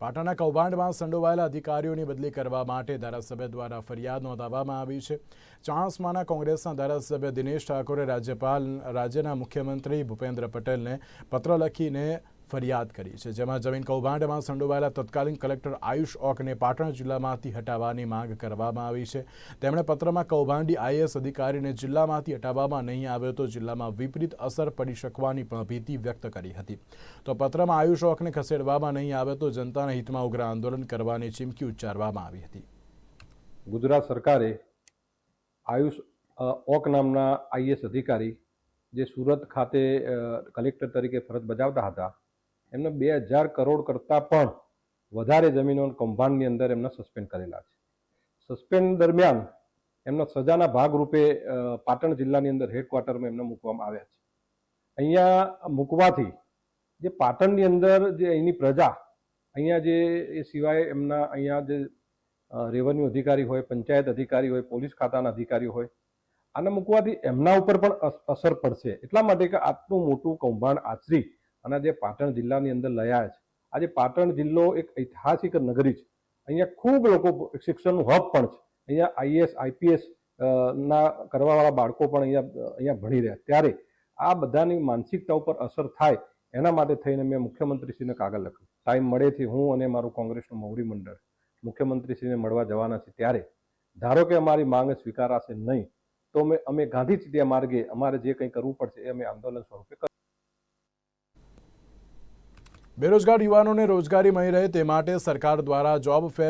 પાટણના કૌભાંડમાં સંડોવાયેલા અધિકારીઓની બદલી કરવા માટે ધારાસભ્ય દ્વારા ફરિયાદ નોંધાવવામાં આવી છે. ચાણસમાના કોંગ્રેસના ધારાસભ્ય દિનેશ ઠાકોરે રાજ્યપાલ, રાજ્યના મુખ્યમંત્રી ભૂપેન્દ્ર પટેલને પત્ર લખીને ફરિયાદ કરી છે, જેમાં જમીન કૌભાંડમાં સંડોવાયેલા તત્કાલીન કલેક્ટર આયુષ ઓકને પાટણ જિલ્લામાંથી હટાવવાની માંગ કરવામાં આવી છે. તેમણે પત્રમાં કૌભાંડી આઈએસ અધિકારીને જિલ્લામાંથી હટાવવામાં નહીં આવ્યો તો જિલ્લામાં વિપરીત અસર પડી શકવાની પણ ભીતિ વ્યક્ત કરી હતી. તો પત્રમાં આયુષ ઓકને ખસેડવામાં નહીં આવે તો જનતાના હિતમાં ઉગ્ર આંદોલન કરવાની ચીમકી ઉચ્ચારવામાં આવી હતી. ગુજરાત સરકારે આયુષ ઓક નામના આઈએસ અધિકારી જે સુરત ખાતે કલેક્ટર તરીકે ફરજ બજાવતા હતા એમને બે હજાર કરોડ કરતાં પણ વધારે જમીનો કૌભાંડની અંદર એમને સસ્પેન્ડ કરેલા છે. સસ્પેન્ડ દરમિયાન એમના સજાના ભાગરૂપે પાટણ જિલ્લાની અંદર હેડક્વાર્ટરમાં એમને મૂકવામાં આવ્યા છે. અહીંયા મૂકવાથી જે પાટણની અંદર જે અહીંની પ્રજા, અહીંયા જે એ સિવાય એમના અહીંયા જે રેવન્યુ અધિકારી હોય, પંચાયત અધિકારી હોય, પોલીસ ખાતાના અધિકારીઓ હોય, આને મૂકવાથી એમના ઉપર પણ અસ- અસર પડશે. એટલા માટે કે આટલું મોટું કૌભાંડ આચરી અને જે પાટણ જિલ્લાની અંદર લયા છે. આજે પાટણ જિલ્લો એક ઐતિહાસિક નગરી છે. અહીંયા ખૂબ લોકો શિક્ષણનું હબ પણ છે. અહીંયા આઈએસ આઈપીએસ ના કરવાવાળા બાળકો પણ અહીંયા અહીંયા ભણી રહ્યા ત્યારે આ બધાની માનસિકતા ઉપર અસર થાય એના માટે થઈને મેં મુખ્યમંત્રીશ્રીને કાગળ લખ્યું. ટાઈમ મળેથી હું અને મારું કોંગ્રેસનું મોવડી મંડળ મુખ્યમંત્રીશ્રીને મળવા જવાના છે. ત્યારે ધારો કે અમારી માંગ સ્વીકારાશે નહીં, તો અમે ગાંધી ચિંધ્યા માર્ગે અમારે જે કંઈ કરવું પડશે એ અમે આંદોલન સ્વરૂપે. બેરોજગાર યુવાનોને રોજગારી મળી રહે તે માટે સરકાર દ્વારા જોબ ફેર